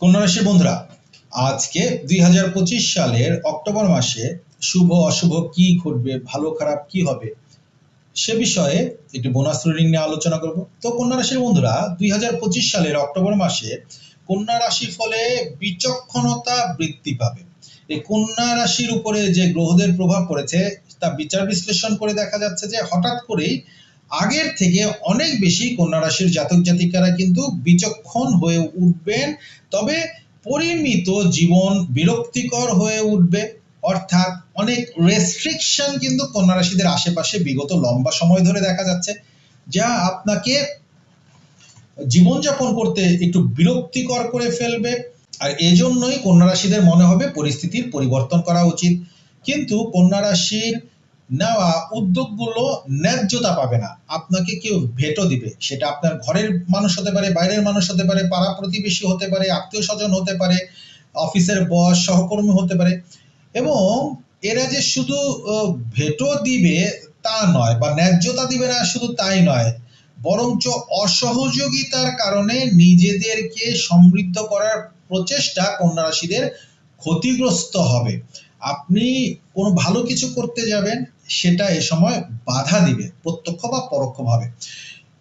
কন্যা রাশির বন্ধুরা, আজকে দুই হাজার পঁচিশ সালের অক্টোবর মাসে শুভ, অশুভ কি ঘটবে, ভালো, খারাপ কি হবে, সে বিষয়ে একটি বোনাস রিডিং নিয়ে আলোচনা করব। তো কন্যা রাশির বন্ধুরা, দুই হাজার পঁচিশ সালের অক্টোবর মাসে কন্যা রাশি ফলে বিচক্ষণতা বৃদ্ধি পাবে। এই কন্যা রাশির উপরে যে গ্রহদের প্রভাব পড়েছে, তা বিচার বিশ্লেষণ করে দেখা যাচ্ছে যে হঠাৎ করেই আগের থেকে অনেক বেশি কন্যা রাশির জাতক জাতিকারা কিন্তু বিচক্ষণ হয়ে উঠবেন। তবে পরিমিত জীবন বিরক্তিকর হয়ে উঠবে। অর্থাৎ অনেক রেস্ট্রিকশন কিন্তু কন্যা রাশিদের আশেপাশে বিগত লম্বা সময় ধরে দেখা যাচ্ছে, যা আপনাকে জীবনযাপন করতে একটু বিরক্তিকর করে ফেলবে। আর এজন্যই কন্যা রাশিদের মনে হবে পরিস্থিতির পরিবর্তন করা উচিত। কিন্তু কন্যা রাশির নেওয়া উদ্যোগগুলো ন্যায্যতা পাবে না। আপনাকে কেউ ভেটো দিবে। সেটা আপনার ঘরের মানুষ হতে পারে, বাইরের মানুষ হতে পারে, পাড়া প্রতিবেশী হতে পারে, আত্মীয় স্বজন হতে পারে, অফিসের বস, সহকর্মী হতে পারে। এবং এরা যে শুধু ভেটো দিবে তা নয় বা ন্যায্যতা দিবে না শুধু তাই নয়, বরঞ্চ অসহযোগিতার কারণে নিজেদেরকে সমৃদ্ধ করার প্রচেষ্টা কন্যা রাশিদের ক্ষতিগ্রস্ত হবে। আপনি কোনো ভালো কিছু করতে যাবেন সেটা এ সময় বাধা দিবে, প্রত্যক্ষ বা পরোক্ষভাবে।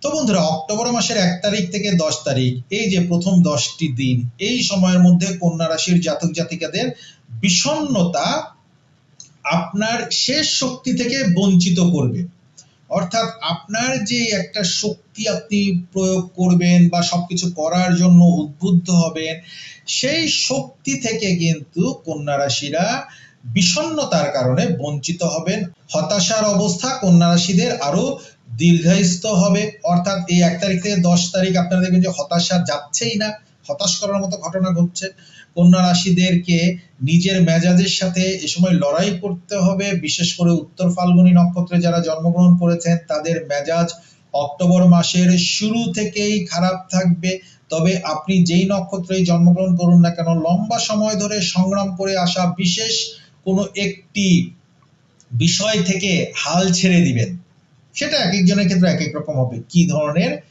তো বন্ধুরা, অক্টোবর মাসের এক তারিখ থেকে দশ তারিখ, এই যে প্রথম দশটি দিন, এই সময়ের মধ্যে কন্যা রাশির জাতক জাতিকাদের বিষণ্ণতা আপনার শেষ শক্তি থেকে বঞ্চিত করবে। অর্থাৎ আপনার যে একটা শক্তি আপনি প্রয়োগ করবেন বা সবকিছু করার জন্য উদ্বুদ্ধ হবেন, সেই শক্তি থেকে কিন্তু কন্যা রাশিরা বিষণ্ণতার কারণে বঞ্চিত হবেন। হতাশার অবস্থা কন্যা রাশিদের আরও দীর্ঘায়িত হবে। অর্থাৎ এই এক তারিখ থেকে দশ তারিখ আপনারা দেখবেন যে হতাশা যাচ্ছেই না। হতাশ করার মতো ঘটনা ঘটছে। কন্যা রাশিদেরকে নিজের মেজাজের সাথে এ সময় লড়াই করতে হবে। বিশেষ করে উত্তর ফাল্গুনী নক্ষত্রে যারা জন্মগ্রহণ করেছেন, তাদের মেজাজ অক্টোবর মাসের শুরু থেকেই খারাপ থাকবে। তবে আপনি যেই নক্ষত্রেই জন্মগ্রহণ করুন না কেন, লম্বা সময় ধরে সংগ্রাম করে আসা বিশেষ কোনো একটি বিষয় থেকে হাল ছেড়ে দিবেন। সেটা এক একজনের ক্ষেত্রে এক এক রকম হবে। কি ধরনের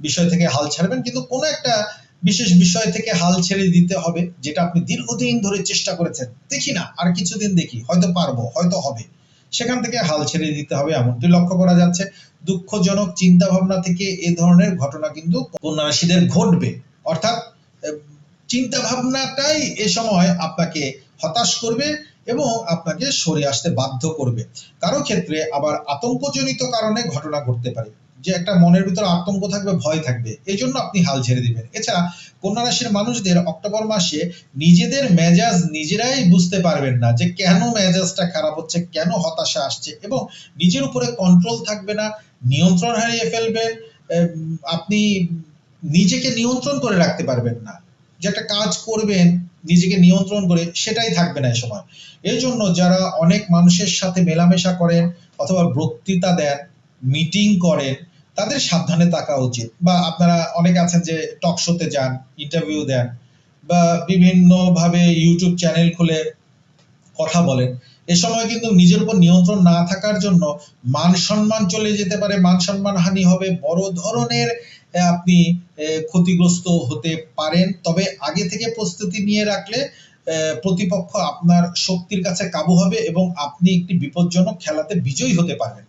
বিষয় থেকে হাল ছাড়বেন? কিন্তু কোনো একটা বিশেষ বিষয় থেকে হাল ছেড়ে দিতে হবে, যেটা আপনি দীর্ঘদিন ধরে চেষ্টা করেছেন। দেখি না, আর কিছুদিন দেখি, হয়তো পারব, হয়তো হবে। সেখান থেকে হাল ছেড়ে দিতে হবে এমনটি লক্ষ্য করা যাচ্ছে। দুঃখজনক চিন্তা ভাবনা থেকে এ ধরনের ঘটনা কিন্তু কন্যা ঘটবে। অর্থাৎ চিন্তা ভাবনাটাই এ সময় আপনাকে হতাশ করবে এবং আপনাকে সরে আসতে বাধ্য করবে। কারও ক্ষেত্রে আবার আতঙ্কজনিত কারণে ঘটনা ঘটতে পারে, যে একটা মনের ভিতরে আতঙ্ক থাকবে, ভয় থাকবে এই জন্য আপনি হাল ছেড়ে দিবেন। এছাড়া কন্যা রাশির মানুষদের অক্টোবর মাসে নিজেদের মেজাজ নিজেরাই বুঝতে পারবেন না, যে কেন মেজাজটা খারাপ হচ্ছে, কেন হতাশা আসছে এবং নিজের উপরে কন্ট্রোল থাকবে না, নিয়ন্ত্রণ হারিয়ে ফেলবেন আপনি নিজেকে নিয়ন্ত্রণ করে রাখতে পারবেন না। যে একটা কাজ করবেন নিজেকে নিয়ন্ত্রণ করে সেটাই থাকবে না এই সময়। এই জন্য যারা অনেক মানুষের সাথে মেলামেশা করেন অথবা বক্তৃতা দেন, মিটিং করেন, তাদের সাবধানে থাকা উচিত। বা আপনারা অনেকে আছেন যে টক শোতে যান ইন্টারভিউ দেন, বা বিভিন্ন ভাবে ইউটিউব চ্যানেল খুলে কথা বলেন। এ সময় কিন্তু নিজের উপর নিয়ন্ত্রণ না থাকার জন্য মান সম্মান চলে যেতে পারে মান সম্মান হানি হবে। বড় ধরনের আপনি ক্ষতিগ্রস্ত হতে পারেন। তবে আগে থেকে প্রস্তুতি নিয়ে রাখলে প্রতিপক্ষ আপনার শক্তির কাছে কাবু হবে এবং আপনি একটি বিপজ্জনক খেলাতে বিজয়ী হতে পারবেন।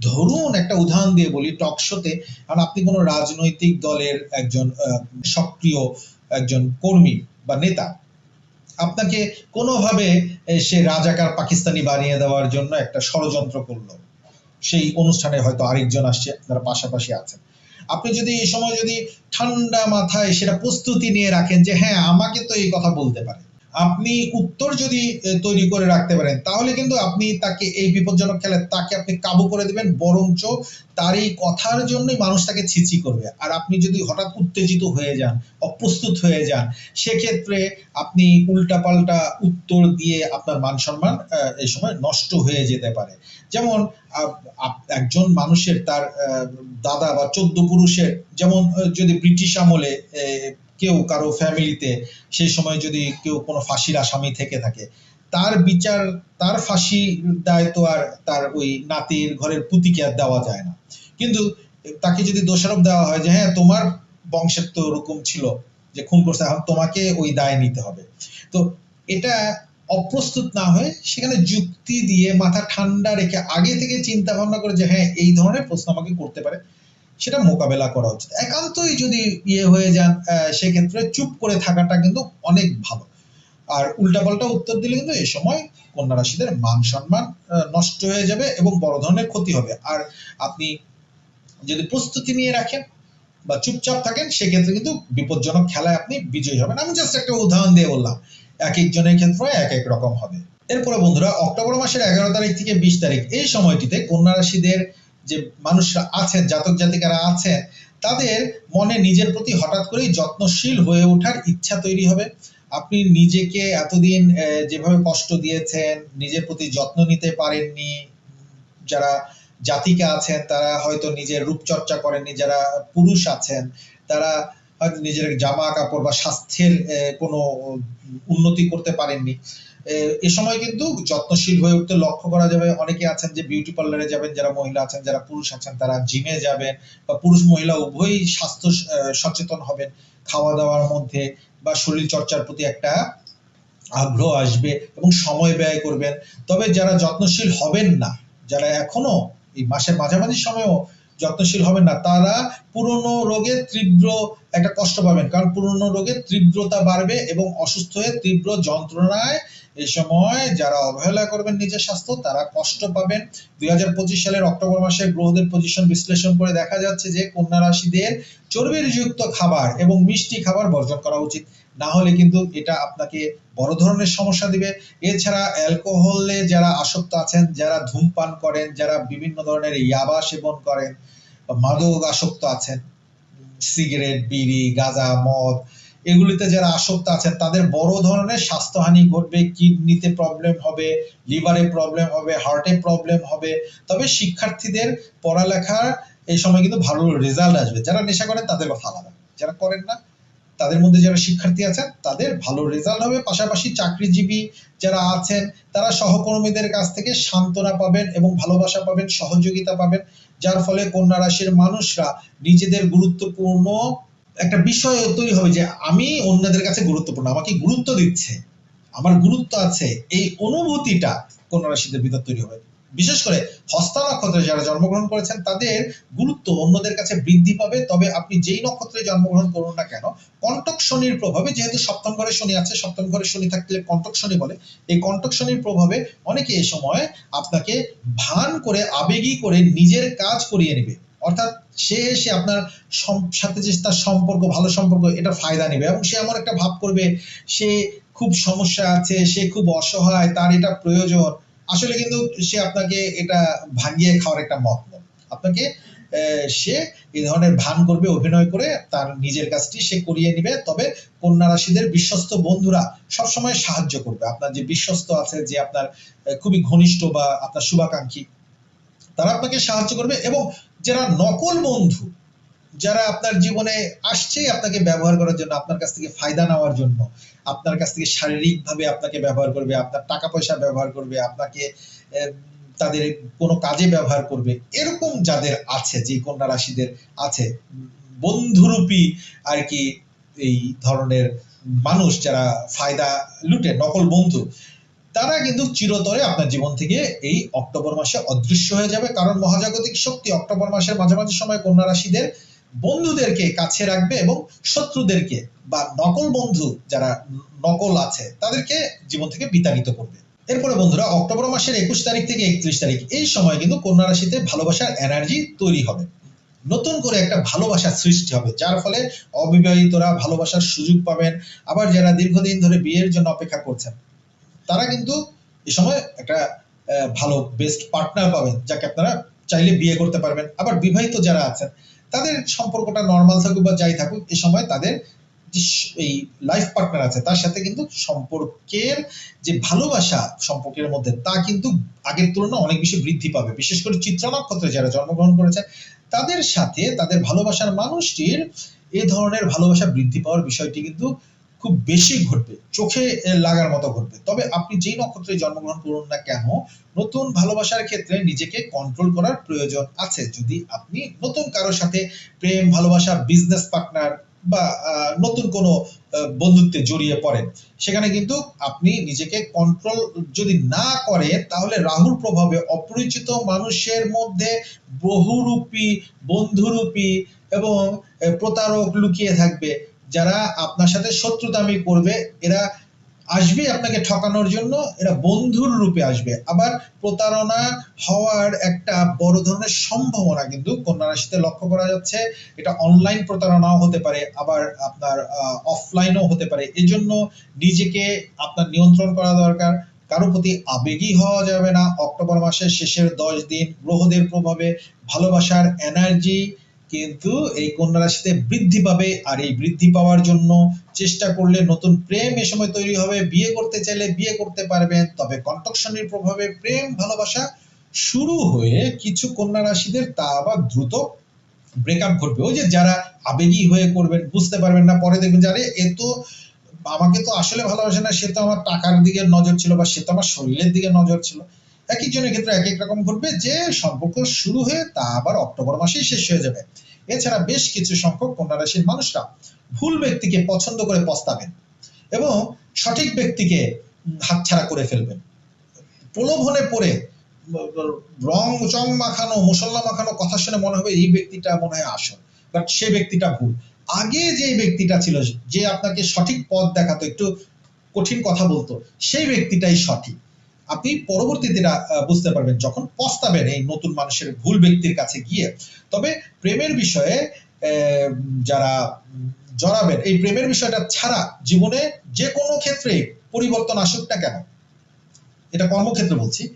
ধরুন একটা উদাহরণ দিয়ে বলি টক শোতে আপনি কোনো রাজনৈতিক দলের একজন সক্রিয় একজন কর্মী বা নেতা। আপনাকে কোনোভাবে সে রাজাকার পাকিস্তানি বানিয়ে দেওয়ার জন্য একটা ষড়যন্ত্র করল। সেই অনুষ্ঠানে হয়তো আরেকজন আসছে, আপনারা পাশাপাশি আছেন। আপনি যদি এই সময় যদি ঠান্ডা মাথায় সেটা প্রস্তুতি নিয়ে রাখেন যে হ্যাঁ আমাকে তো এই কথা বলতে পারে। আপনি উত্তর যদি তৈরি করে রাখতে পারেন, তাহলে কিন্তু আপনি তাকে এই বিপজ্জনক খেলে তাকে আপনি কাবু করে দিবেন, বরঞ্চ তার এই কথার জন্যই মানুষ তাকে ছিছি করবে। আর আপনি যদি হঠাৎ উত্তেজিত হয়ে যান, অপ্রস্তুত হয়ে যান, সেক্ষেত্রে আপনি উল্টাপাল্টা উত্তর দিয়ে আপনার মান সম্মান এই সময় নষ্ট হয়ে যেতে পারে। যেমন একজন মানুষের তার দাদা বা চোদ্দ পুরুষের, যেমন যদি ব্রিটিশ আমলে কেউ কারও ফ্যামিলিতে সেই সময় যদি কেউ কোনো ফাঁসির আসামি থেকে থাকে, তার বিচার, তার ফাঁসি দায় তো আর তার ওই নাতির ঘরের পুতিকে আর দেওয়া যায় না। কিন্তু তাকে যদি দোষারোপ দেওয়া হয় যে হ্যাঁ তোমার বংশের তো ওরকম ছিল যে খুন করছে, এখন তোমাকে ওই দায় নিতে হবে। তো এটা অপ্রস্তুত না হয়ে সেখানে যুক্তি দিয়ে মাথা ঠান্ডা রেখে আগে থেকে চিন্তা ভাবনা করে যে হ্যাঁ এই ধরনের প্রশ্ন আমাকে করতে পারে। সেটা মোকাবেলা করা উচিত। একান্তই যদি ইয়ে হয়ে যান সেক্ষেত্রে চুপ করে থাকাটা কিন্তু অনেক ভালো। আর উল্টাপাল্টা উত্তর দিলে কিন্তু এই সময় কন্যা রাশিদের মান সম্মান নষ্ট হয়ে যাবে এবং বড় ধরনের ক্ষতি হবে। আর আপনি যদি প্রস্তুতি নিয়ে রাখেন বা চুপচাপ থাকেন, সেক্ষেত্রে কিন্তু বিপজ্জনক খেলায় আপনি বিজয়ী হবেন। আমি জাস্ট একটা উদাহরণ দিয়ে বললাম, এক একজনের ক্ষেত্রে এক এক রকম হবে। এরপরে বন্ধুরা, অক্টোবর মাসের এগারো তারিখ থেকে বিশ তারিখ, এই সময়টিতে কন্যা রাশিদের যে মানুষরা আছেন, জাতক জাতিকারা আছেন, তাদের মনে নিজের প্রতি হঠাৎ করেই যত্নশীল হয়ে ওঠার ইচ্ছা তৈরি হবে। আপনি নিজেকে এতদিন যেভাবে কষ্ট দিয়েছেন, নিজের প্রতি যত্ন নিতে পারেননি, যারা জাতিকা আছেন, তারা হয়তো নিজের রূপচর্চা করেননি, যারা পুরুষ আছেন, তারা হয়তো নিজের জামা কাপড় বা স্বাস্থ্যের কোনো উন্নতি করতে পারেননি। এ- সময় কিন্তু যত্নশীল হয়ে উঠতে লক্ষ্য করা যাবে। অনেকে আছেন যে বিউটি পার্লারে যাবেন, যারা মহিলা আছেন, যারা পুরুষ আছেন, তারা জিমে যাবেন বা পুরুষ মহিলা উভয়ই স্বাস্থ্য সচেতন হবেন খাওয়া দাওয়ার মধ্যে বা শরীর চর্চার প্রতি একটা আগ্রহ আসবে এবং সময় ব্যয় করবেন। তবে যারা যত্নশীল হবেন না, যারা এখনও এই মাসের মাঝামাঝি সময়ও যত্নশীল হবেন না, তারা পুরনো রোগে তীব্র একটা কষ্ট পাবেন। কারণ পুরনো রোগের তীব্রতা বাড়বে এবং অসুস্থ হয়ে তীব্র যন্ত্রণায় এই সময় যারা অবহেলা করবেন নিজের স্বাস্থ্য, তারা কষ্ট পাবেন। দুই সালের অক্টোবর মাসের গ্রহদের পজিশন বিশ্লেষণ করে দেখা যাচ্ছে যে কন্যা রাশিদের চর্বিযুক্ত খাবার এবং মিষ্টি খাবার বর্জন করা উচিত। না হলে কিন্তু এটা আপনাকে বড় ধরনের সমস্যা দিবে। এছাড়া অ্যালকোহলে যারা আসক্ত আছেন, যারা ধূমপান করেন, যারা বিভিন্ন ধরনের ইয়াবা সেবন করেন, মাদক আসক্ত আছেন, সিগারেট, বিড়ি, গাঁজা, মদ এগুলিতে যারা আসক্ত আছেন তাদের বড় ধরনের স্বাস্থ্যহানি ঘটবে, কিডনিতে প্রবলেম হবে লিভারে প্রবলেম হবে হার্টে প্রবলেম হবে। তবে শিক্ষার্থীদের পড়ালেখার এই সময় কিন্তু ভালো রেজাল্ট আসবে। যারা নেশা করেন তাদের কথা আলাদা। যারা করেন না, তাদের মধ্যে যারা শিক্ষার্থী আছেন তাদের ভালো রেজাল্ট হবে। পাশাপাশি চাকরিজীবী যারা আছেন, তারা সহকর্মীদের কাছ থেকে সান্ত্বনা পাবেন এবং ভালোবাসা পাবেন, সহযোগিতা পাবেন। যার ফলে কন্যা রাশির মানুষরা নিজেদের গুরুত্বপূর্ণ একটা বিষয় তৈরি হবে যে আমি অন্যদের কাছে গুরুত্বপূর্ণ, আমাকে গুরুত্ব দিচ্ছে, আমার গুরুত্ব আছে, এই অনুভূতিটা কন্যা রাশিদের ভিতর তৈরি হবে। বিশেষ করে হস্তা নক্ষত্রে যারা জন্মগ্রহণ করেছেন, তাদের গুরুত্ব অন্যদের কাছে বৃদ্ধি পাবে। তবে আপনি যেই নক্ষত্রে জন্মগ্রহণ করুন না কেন কণ্টক শনির প্রভাবে, যেহেতু সপ্তম ঘরে শনি আছে, সপ্তম ঘরে শনি থাকলে কণ্টক শনি বলে, এই কণ্টক শনির প্রভাবে অনেকে এই সময় আপনাকে ভান করে, আবেগী করে নিজের কাজ করিয়ে নেবে। অর্থাৎ সে এসে আপনার সাথে যে তার সম্পর্ক, ভালো সম্পর্ক এটা ফায়দা নেবে এবং সে এমন একটা ভাব করবে, সে খুব সমস্যা আছে, সে খুব অসহায়, তার এটা প্রয়োজন। আসলে কিন্তু সে আপনাকে এটা ভাঙিয়ে খাওয়ার একটা মত আপনাকে সে এই ধরনের ভান করবে, অভিনয় করে, তার নিজের কাজটি সে করিয়ে নিবে। তবে কন্যা রাশিদের বিশ্বস্ত বন্ধুরা সবসময় সাহায্য করবে। আপনার যে বিশ্বস্ত আছে, যে আপনার খুবই ঘনিষ্ঠ বা আপনার শুভাকাঙ্ক্ষী তারা আপনাকে সাহায্য করবে এবং যারা নকল বন্ধু, যারা আপনার জীবনে আসছেই আপনাকে ব্যবহার করার জন্য, আপনার কাছ থেকে ফায়দা নেওয়ার জন্য, আপনার কাছ থেকে শারীরিকভাবে আপনাকে ব্যবহার করবে, আপনার টাকা পয়সা ব্যবহার করবে, আপনাকে তাদের কোনো কাজে ব্যবহার করবে, এরকম যাদের আছে, যে কন্যা রাশিদের আছে, বন্ধুরূপী আর কি এই ধরনের মানুষ যারা ফায়দা লুটে, নকল বন্ধু তারা কিন্তু চিরতরে আপনার জীবন থেকে এই অক্টোবর মাসে অদৃশ্য হয়ে যাবে। কারণ মহাজাগতিক শক্তি অক্টোবর মাসের মাঝামাঝি সময় কন্যা রাশিদের বন্ধুদেরকে কাছে রাখবে এবং শত্রুদেরকে বা নকল বন্ধু যারা নকল আছে, তাদেরকে জীবন থেকে বিতাড়িত করবে। এরপরে বন্ধুরা, অক্টোবর মাসের একুশ তারিখ থেকে একত্রিশ তারিখ, এই সময় কিন্তু কন্যা রাশিতে ভালোবাসার এনার্জি তৈরি হবে। নতুন করে একটা ভালোবাসার সৃষ্টি হবে, যার ফলে অবিবাহিতরা ভালোবাসার সুযোগ পাবেন। আবার যারা দীর্ঘদিন ধরে বিয়ের জন্য অপেক্ষা করছেন তারা কিন্তু এই সময় একটা ভালো বেস্ট পার্টনার পাবেন, যাকে আপনারা চাইলে বিয়ে করতে পারবেন। আবার বিবাহিত যারা আছেন, তাদের সম্পর্কটা নর্মাল থাকুক বা যাই থাকুক, এই সময় তাদের এই লাইফ পার্টনার আছে, তার সাথে কিন্তু সম্পর্কের যে ভালোবাসা সম্পর্কের মধ্যে, তা কিন্তু আগের তুলনায় অনেক বেশি বৃদ্ধি পাবে। বিশেষ করে চিত্রা নক্ষত্রে যারা জন্মগ্রহণ করেছে, তাদের সাথে তাদের ভালোবাসার মানুষটির এ ধরনের ভালোবাসা বৃদ্ধি পাওয়ার বিষয়টি কিন্তু খুব বেশি ঘটবে, চোখে লাগার মতো ঘটবে। তবে আপনি যেই নক্ষত্রে জন্মগ্রহণ করুন না কেন, নতুন ভালোবাসার ক্ষেত্রে নিজেকে কন্ট্রোল করার প্রয়োজন আছে। যদি আপনি নতুন কারোর সাথে প্রেম, ভালোবাসা বিজনেস পার্টনার বা নতুন কোনো বন্ধুত্বে জড়িয়ে পড়েন, সেখানে কিন্তু আপনি নিজেকে কন্ট্রোল যদি না করে, তাহলে রাহুর প্রভাবে অপরিচিত মানুষের মধ্যে বহুরূপী, বন্ধুরূপী এবং প্রতারক লুকিয়ে থাকবে। যারা আপনার সাথে শত্রুতামি করবে, এরা আসবে আপনাকে ঠকানোর জন্য, এরা বন্ধুর রূপে আসবে। আবার প্রতারণা হওয়ার একটা বড় ধরনের সম্ভাবনা কিন্তু কন্যা রাশিতে লক্ষ্য করা যাচ্ছে। এটা অনলাইন প্রতারণাও হতে পারে, আবার আপনার অফলাইনও হতে পারে। এজন্য নিজেকে আপনার নিয়ন্ত্রণ করা দরকার। কারও প্রতি আবেগী হওয়া যাবে না। অক্টোবর মাসের শেষের দশ দিন গ্রহদের প্রভাবে ভালোবাসার এনার্জি কিন্তু এই কন্যা রাশিতে বৃদ্ধি পাবে আর এই বৃদ্ধি পাওয়ার জন্য চেষ্টা করলে নতুন প্রেম এ সময় তৈরি হবে। বিয়ে করতে চাইলে বিয়ে করতে পারবেন তবে কন্টক শনির প্রভাবে প্রেম, ভালোবাসা শুরু হয়ে কিছু কন্যা রাশিদের তা আবার দ্রুত ব্রেকআপ ঘটবে। ওই যে যারা আবেগী হয়ে করবেন, বুঝতে পারবেন না, পরে দেখবেন যে, আরে, এ তো আমাকে তো আসলে ভালোবাসে না, সে তো আমার টাকার দিকে নজর ছিল বা সে তো আমার শরীরের দিকে নজর ছিল। এক একজনের ক্ষেত্রে এক এক রকম ঘটবে, যে সম্পর্ক শুরু হয়ে তা আবার অক্টোবর মাসেই শেষ হয়ে যাবে। এছাড়া বেশ কিছু সংখ্যক কন্যা রাশির মানুষরা ভুল ব্যক্তিকে পছন্দ করে পস্তাবেন এবং সঠিক ব্যক্তিকে হাতছাড়া করে ফেলবেন। প্রলোভনে পড়ে, রং চং মাখানো মশলা মাখানো কথা শুনে মনে হবে এই ব্যক্তিটা মনে হয় আসল বাট সে ব্যক্তিটা ভুল। আগে যে ব্যক্তিটা ছিল, যে আপনাকে সঠিক পথ দেখাতো, একটু কঠিন কথা বলতো, সেই ব্যক্তিটাই সঠিক। আপনি পরবর্তীতে এটা, আহ, বুঝতে পারবেন যখন পস্তাবেন এই নতুন মানুষের ভুল ব্যক্তির কাছে গিয়ে তবে প্রেমের বিষয়ে যারা জড়াবেন এই প্রেমের বিষয়টা ছাড়া জীবনে যে কোনো ক্ষেত্রে পরিবর্তন আসুক না কেন এটা কর্মক্ষেত্রে বলছি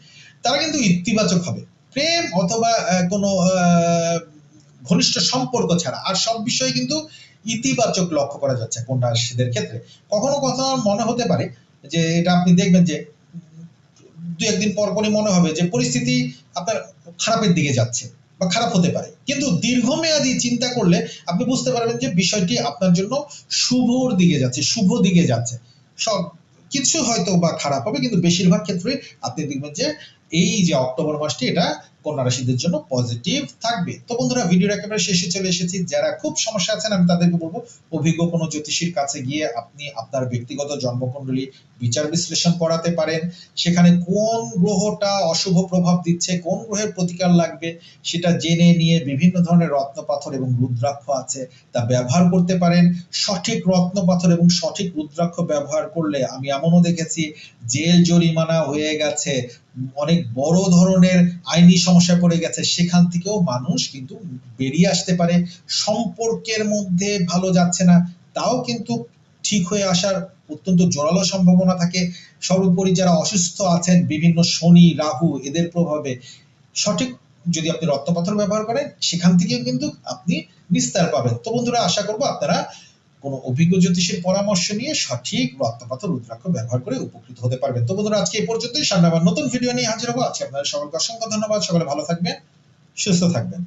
তারা কিন্তু ইতিবাচক হবে। প্রেম অথবা কোনো ঘনিষ্ঠ সম্পর্ক ছাড়া আর সব বিষয়ে কিন্তু ইতিবাচক লক্ষ্য করা যাচ্ছে কন্যা রাশিদের ক্ষেত্রে। কখনো কখনো মনে হতে পারে যে এটা আপনি দেখবেন যে দু একদিন পর পরই মনে হবে যে পরিস্থিতি আপনার খারাপের দিকে যাচ্ছে বা খারাপ হতে পারে। কিন্তু দীর্ঘমেয়াদী চিন্তা করলে আপনি বুঝতে পারবেন যে বিষয়টি আপনার জন্য শুভর দিকে যাচ্ছে, শুভ দিকে যাচ্ছে। সব কিছু হয়তো বা খারাপ হবে, কিন্তু বেশিরভাগ ক্ষেত্রে আপনি দেখবেন যে এই যে অক্টোবর মাসটি, এটা কন্যা রাশিদের জন্য পজিটিভ থাকবে। তো বন্ধুরা ভিডিওর একেবারে শেষে চলে এসেছি। যারা খুব সমস্যা আছেন, আমি তাদেরকে বলব, অভিজ্ঞ কোনো জ্যোতিষীর কাছে গিয়ে আপনি আপনার ব্যক্তিগত জন্মকুণ্ডলী বিচার বিশ্লেষণ করাতে পারেন। সেখানে কোন গ্রহটা অশুভ প্রভাব দিচ্ছে, কোন গ্রহের প্রতিকার লাগবে, সেটা জেনে নিয়ে বিভিন্ন ধরনের রত্ন পাথর এবং রুদ্রাক্ষ আছে তা ব্যবহার করতে পারেন। সঠিক রত্ন পাথর এবং সঠিক রুদ্রাক্ষ ব্যবহার করলে আমি এমনও দেখেছি, জেল জরিমানা হয়ে গেছে, অনেক বড় ধরনের আইনি সমস্যা পড়ে গেছে, সেখান থেকেও মানুষ কিন্তু বেরিয়ে আসতে পারে। সম্পর্কের মধ্যে ভালো যাচ্ছে না, তাও কিন্তু ঠিক হয়ে আসার অত্যন্ত জোরালো সম্ভাবনা থাকে। সর্বোপরি যারা অসুস্থ আছেন, বিভিন্ন শনি, রাহু, এদের প্রভাবে সঠিক যদি আপনি রত্নপাথর ব্যবহার করেন, সেখান থেকেও কিন্তু আপনি নিস্তার পাবেন। তো বন্ধুরা, আশা করব আপনারা কোনো অভিজ্ঞ জ্যোতিষের পরামর্শ নিয়ে সঠিক রত্নপাথর রুদ্রাক্ষ ব্যবহার করে উপকৃত হতে পারবেন। তো বন্ধুরা, আজকে এই পর্যন্তই। সামনে আবার নতুন ভিডিও নিয়ে হাজির হব। আজকে আপনাদের সকলকে অসংখ্য ধন্যবাদ। সকলে ভালো থাকবেন, সুস্থ থাকবেন।